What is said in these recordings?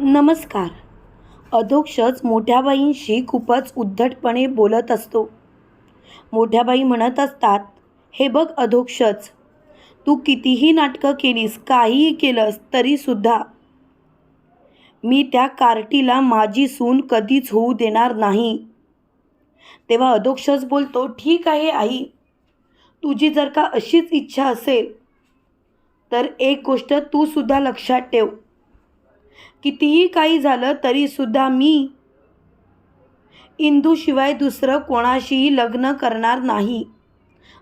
नमस्कार. अधोक्षच मोठ्याबाईंशी खूपच उद्धटपणे बोलत असतो. मोठ्याबाई म्हणत असतात हे बघ अधोक्षच तू कितीही नाटकं केलीस काहीही केलंस तरीसुद्धा मी त्या कार्टीला माझी सून कधीच होऊ देणार नाही. तेव्हा अधोक्षच बोलतो ठीक आहे आई तुझी जर का अशीच इच्छा असेल तर एक गोष्ट तूसुद्धा लक्षात ठेव. कितीही काही झालं तरीसुद्धा मी इंदूशिवाय दुसरं कोणाशीही लग्न करणार नाही.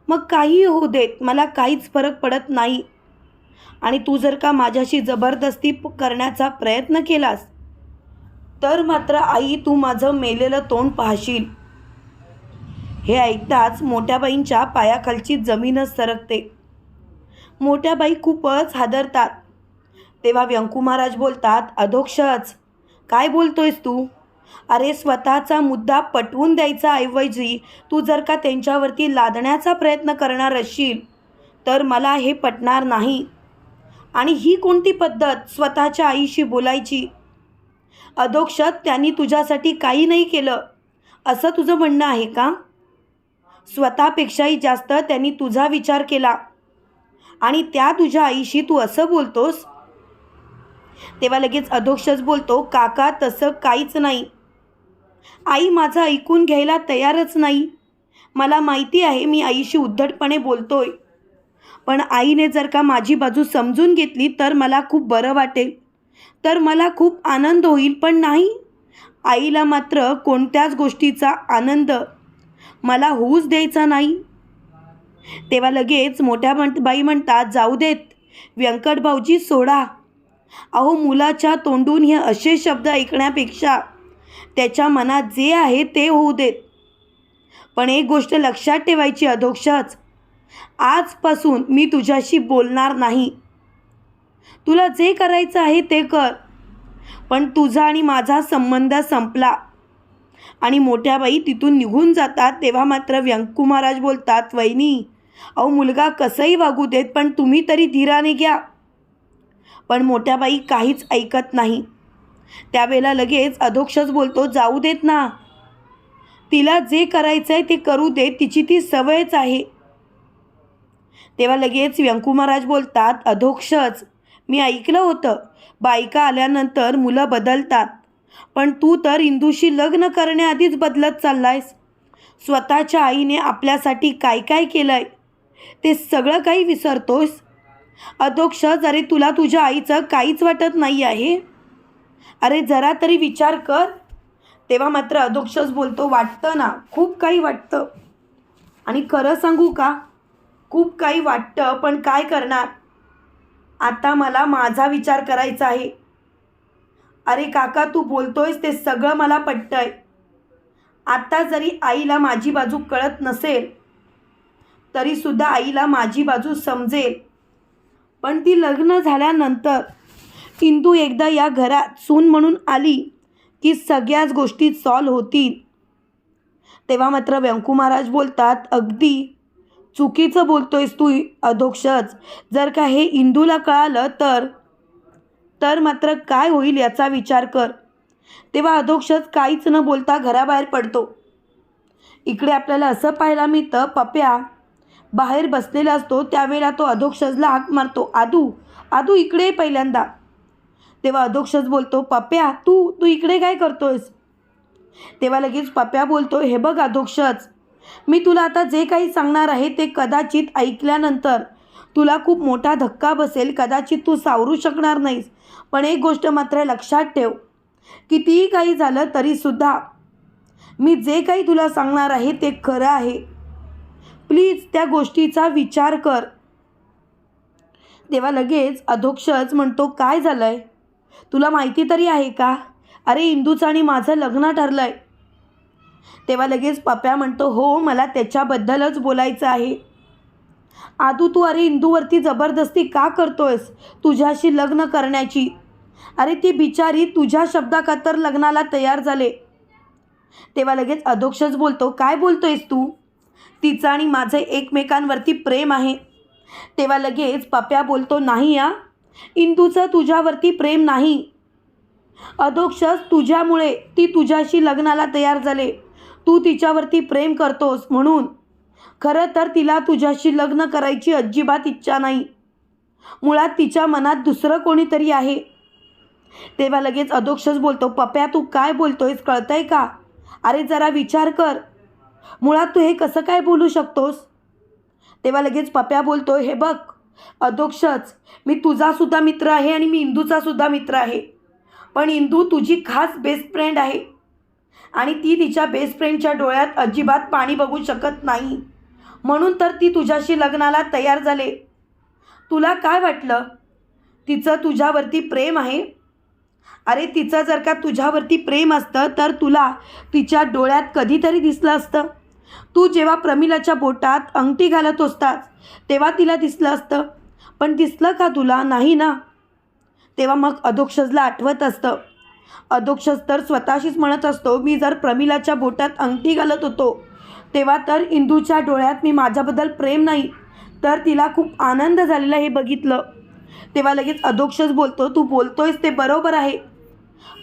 मग काही होऊ देत मला काहीच फरक पडत नाही. आणि तू जर का माझ्याशी जबरदस्ती करण्याचा प्रयत्न केलास तर मात्र आई तू माझं मेलेलं तोंड पाहशील. हे ऐकताच मोठ्याबाईंच्या पायाखालची जमीनच सरकते. मोठ्या बाई खूपच हादरतात. तेव्हा व्यंकू महाराज बोलतात अधोक्षच. काय बोलतोयस तू? अरे स्वतःचा मुद्दा पटवून द्यायचा ऐवजी तू जर का त्यांच्यावरती लादण्याचा प्रयत्न करणार असशील तर मला हे पटणार नाही. आणि ही कोणती पद्धत स्वतःच्या आईशी बोलायची? अधोक्षत त्यांनी तुझ्यासाठी काही नाही केलं. असं तुझं म्हणणं आहे का? स्वतःपेक्षाही जास्त त्यांनी तुझा विचार केला. आणि त्या तुझ्या आईशी तू असं बोलतोस? तेव्हा लगेच अधोक्षच बोलतो काका तसं काहीच नाही. आई माझं ऐकून घ्यायला तयारच नाही. मला माहिती आहे मी आईशी उद्धटपणे बोलतोय. पण आईने जर का माझी बाजू समजून घेतली तर मला खूप बरं वाटेल. तर मला खूप आनंद होईल पण नाही. आईला मात्र कोणत्याच गोष्टीचा आनंद मला होऊच द्यायचा नाही. तेव्हा लगेच मोठ्या म्हण बाई म्हणतात जाऊ देत. व्यंकट भाऊजी सोडा. अहो मुलाच्या तोंडून हे असे शब्द ऐकण्यापेक्षा त्याच्या मनात जे आहे ते होऊ देत. पण एक गोष्ट लक्षात ठेवायची अधोक्षच. आजपासून मी तुझ्याशी बोलणार नाही. तुला जे करायचं आहे ते कर. पण तुझा आणि माझा संबंध संपला. आणि मोठ्या बाई तिथून निघून जातात तेव्हा मात्र व्यंकू महाराज बोलतात वहिनी अहो मुलगा कसंही वागू देत पण तुम्ही तरी धीराने घ्या. पण मोठ्या बाई काहीच ऐकत नाही. त्यावेळेला लगेच अधोक्षच बोलतो जाऊ देत ना. तिला जे करायचं आहे ते करू दे तिची ती सवयच आहे. तेव्हा लगेच व्यंकू महाराज बोलतात अधोक्षच मी ऐकलं होतं. बायका आल्यानंतर मुलं बदलतात. पण तू तर इंदूशी लग्न करण्याआधीच बदलत चाललायस. स्वतःच्या आईने आपल्यासाठी काय काय केलं आहे ते सगळं काही विसरतोस अधोक्ष जरी तुला तुझ्या आईचं काहीच वाटत नाही आहे. अरे जरा तरी विचार कर. तेव्हा मात्र अधोक्षच बोलतो वाटतं ना खूप काही वाटतं. आणि खरं सांगू का? खूप काही वाटतं पण काय करणार? आता मला माझा विचार करायचा आहे. अरे काका तू बोलतोयस ते सगळं मला पटतंय. आता जरी आईला माझी बाजू कळत नसेल तरीसुद्धा आईला माझी बाजू समजेल. पण ती लग्न झाल्यानंतर इंदू एकदा या घरात सून म्हणून आली की सगळ्याच गोष्टी सॉल्व होतील. तेव्हा मात्र व्यंकू महाराज बोलतात अगदी. चुकीचं बोलतोयस तू अधोक्षच. जर का हे इंदूला कळालं तर तर मात्र काय होईल याचा विचार कर. तेव्हा अधोक्षच काहीच न बोलता घराबाहेर पडतो. इकडे आपल्याला असं पाहायला मिळतं पप्या बाहेर बसलेला असतो त्यावेळेला तो अधोक्षजला हाक मारतो आदू आदू इकडे पहिल्यांदा. तेव्हा अधोक्षज बोलतो पप्या तू तू इकडे काय करतोयस? तेव्हा लगेच पप्या बोलतो हे बघ अधोक्षज मी तुला आता जे काही सांगणार आहे ते कदाचित ऐकल्यानंतर तुला खूप मोठा धक्का बसेल कदाचित तू सावरू शकणार नाहीस पण एक गोष्ट मात्र लक्षात ठेव कितीही काही झालं तरीसुद्धा मी जे काही तुला सांगणार आहे ते खरं आहे. प्लीज त्या गोष्टीचा विचार कर. तेव्हा लगेच अधोक्षच म्हणतो काय झालं आहे तुला माहिती तरी आहे का? अरे इंदूचं आणि माझं लग्न ठरलं आहे तेव्हा लगेच पप्या म्हणतो हो मला त्याच्याबद्दलच बोलायचं आहे. आदू तू अरे इंदूवरती जबरदस्ती का करतोयस तुझ्याशी लग्न करण्याची? अरे ती बिचारी तुझ्या शब्दाखातर लग्नाला तयार झाले. तेव्हा लगेच अधोक्षच बोलतो काय बोलतोयस तू? तिचं आणि माझं एकमेकांवरती प्रेम आहे. तेव्हा लगेच पप्या बोलतो नाही या इंदूचं तुझ्यावरती प्रेम नाही. अधोक्षस तुझ्यामुळे ती तुझ्याशी लग्नाला तयार झाले. तू तिच्यावरती प्रेम करतोस म्हणून. खरं तर तिला तुझ्याशी लग्न करायची अजिबात इच्छा नाही. मुळात तिच्या मनात दुसरं कोणीतरी आहे. तेव्हा लगेच अधोक्षस बोलतो पप्या तू काय बोलतोयस? कळतंय का? अरे जरा विचार कर. मुळात तू हे कसं काय बोलू शकतोस? तेव्हा लगेच पप्या बोलतो हे बघ अधोक्षच मी तुझासुद्धा मित्र आहे आणि मी इंदूचासुद्धा मित्र आहे. पण इंदू तुझी खास बेस्ट फ्रेंड आहे. आणि ती तिच्या बेस्ट फ्रेंडच्या डोळ्यात अजिबात पाणी बघू शकत नाही. म्हणून तर ती तुझ्याशी लग्नाला तयार झाले. तुला काय वाटलं? तिचं तुझ्यावरती प्रेम आहे? अरे तिचं जर का तुझ्यावरती प्रेम असतं तर तुला तिच्या डोळ्यात कधीतरी दिसलं असतं. तू जेव्हा प्रमिलाच्या बोटात अंगठी घालत असतास तेव्हा तिला दिसलं असतं. पण दिसलं का तुला? नाही ना. तेव्हा मग अधोक्षजला आठवत असतं. अधोक्षज तर स्वतःशीच म्हणत असतो मी जर प्रमिलाच्या बोटात अंगठी घालत होतो तेव्हा तर इंदूच्या डोळ्यात मी माझ्याबद्दल प्रेम नाही तर तिला खूप आनंद झालेला हे बघितलं. तेव्हा लगेच अधोक्षज बोलतो तू बोलतोयस ते बरोबर आहे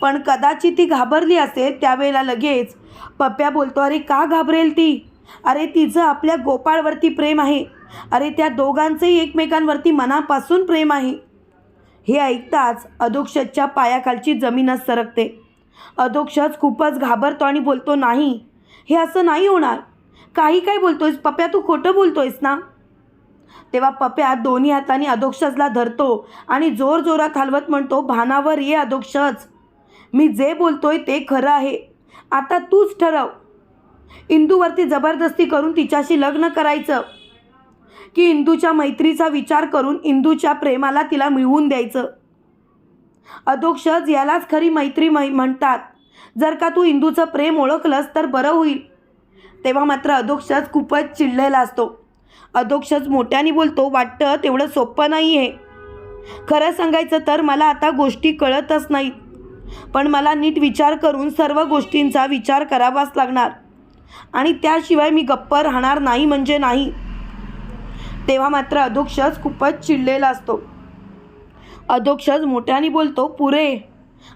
पण कदाचित ती घाबरली असेल त्यावेळेला लगेच पप्प्या बोलतो अरे का घाबरेल ती? अरे तिचं आपल्या गोपाळवरती प्रेम आहे. अरे त्या दोघांचंही एकमेकांवरती मनापासून प्रेम आहे. हे ऐकताच अधोक्षच्या पायाखालची जमीनच सरकते. अधोक्षच खूपच घाबरतो आणि बोलतो नाही हे असं नाही होणार. काही काय बोलतोयस. पप्या तू खोटं बोलतोयस ना? तेव्हा पप्या दोन्ही हाताने अधोक्षजला धरतो आणि जोर जोरात हलवत म्हणतो भानावर ये अधोक्षज मी जे बोलतोय ते खरं आहे. आता तूच ठरव. इंदूवरती जबरदस्ती करून तिच्याशी लग्न करायचं. की इंदूच्या मैत्रीचा विचार करून इंदूच्या प्रेमाला तिला मिळवून द्यायचं. अधोक्षज यालाच खरी मैत्री मै म्हणतात. जर का तू इंदूचं प्रेम ओळखलंस तर बरं होईल. तेव्हा मात्र अधोक्षज खूपच चिडलेला असतो. अधोक्षज मोठ्याने बोलतो वाटतं तेवढं सोपं नाही आहे खरं सांगायचं तर मला आता गोष्टी कळतच नाहीत. पण मला नीट विचार करून सर्व गोष्टींचा विचार करावाच लागणार. आणि त्याशिवाय मी गप्प राहणार नाही म्हणजे नाही. तेव्हा मात्र अधोक्षज खूपच चिडलेला असतो. अधोक्षज मोठ्याने बोलतो पुरे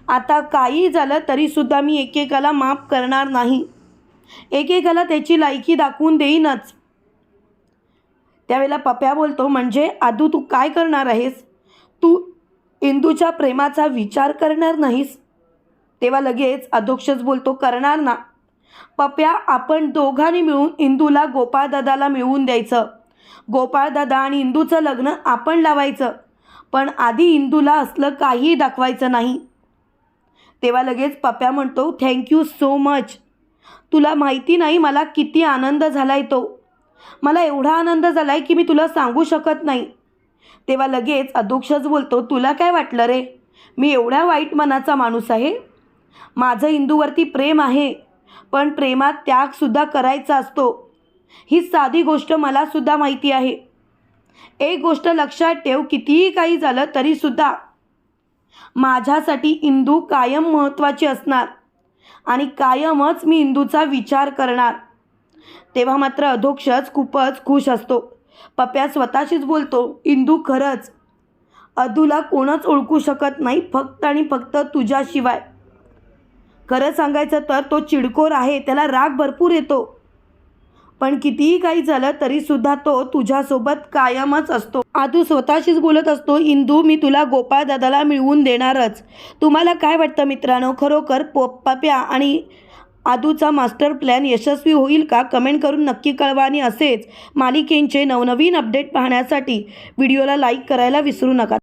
आता काही झालं तरीसुद्धा मी एकेकाला माफ करणार नाही. एकेकाला त्याची लायकी दाखवून देईनच. त्यावेळेला पप्या बोलतो म्हणजे आदू तू काय करणार आहेस? तू इंदूच्या प्रेमाचा विचार करणार नाहीस? तेव्हा लगेच अध्यक्षच बोलतो करणार ना. पप्या आपण दोघांनी मिळून इंदूला गोपाळदादाला मिळवून द्यायचं. गोपाळदादा आणि इंदूचं लग्न आपण लावायचं. पण आधी इंदूला असलं काहीही दाखवायचं नाही. तेव्हा लगेच पप्या म्हणतो थँक्यू सो मच तुला माहिती नाही मला किती आनंद झाला आहे तो. मला एवढा आनंद झाला आहे की मी तुला सांगू शकत नाही. तेव्हा लगेच अध्यक्षच बोलतो तुला काय वाटलं रे? मी एवढ्या वाईट मनाचा माणूस आहे. माझं इंदूवरती प्रेम आहे पण प्रेमात त्यागसुद्धा करायचा असतो. ही साधी गोष्ट मलासुद्धा माहिती आहे. एक गोष्ट लक्षात ठेव कितीही काही झालं तरीसुद्धा माझ्यासाठी इंदू कायम महत्त्वाची असणार आणि कायमच मी इंदूचा विचार करणार. तेव्हा मात्र अधोक्षच खूपच खुश असतो. पप्या स्वतःशीच बोलतो इंदू खरंच. अधूला कोणच ओळखू शकत नाही फक्त आणि फक्त तुझ्याशिवाय. खरं सांगायचं तर तो चिडकोर आहे त्याला राग भरपूर येतो. पण कितीही काही झालं तरीसुद्धा तो तुझ्यासोबत कायमच असतो. आदू स्वतःशीच बोलत असतो इंदू मी तुला गोपाळ दादाला मिळवून देणारच. तुम्हाला काय वाटतं मित्रांनो? खरोखर पो पप्या आणि आदूचा मास्टर प्लॅन यशस्वी होईल का? कमेंट करून नक्की कळवा आणि असेच मालिकेंचे नवनवीन अपडेट पाहण्यासाठी व्हिडिओला लाईक करायला विसरू नका.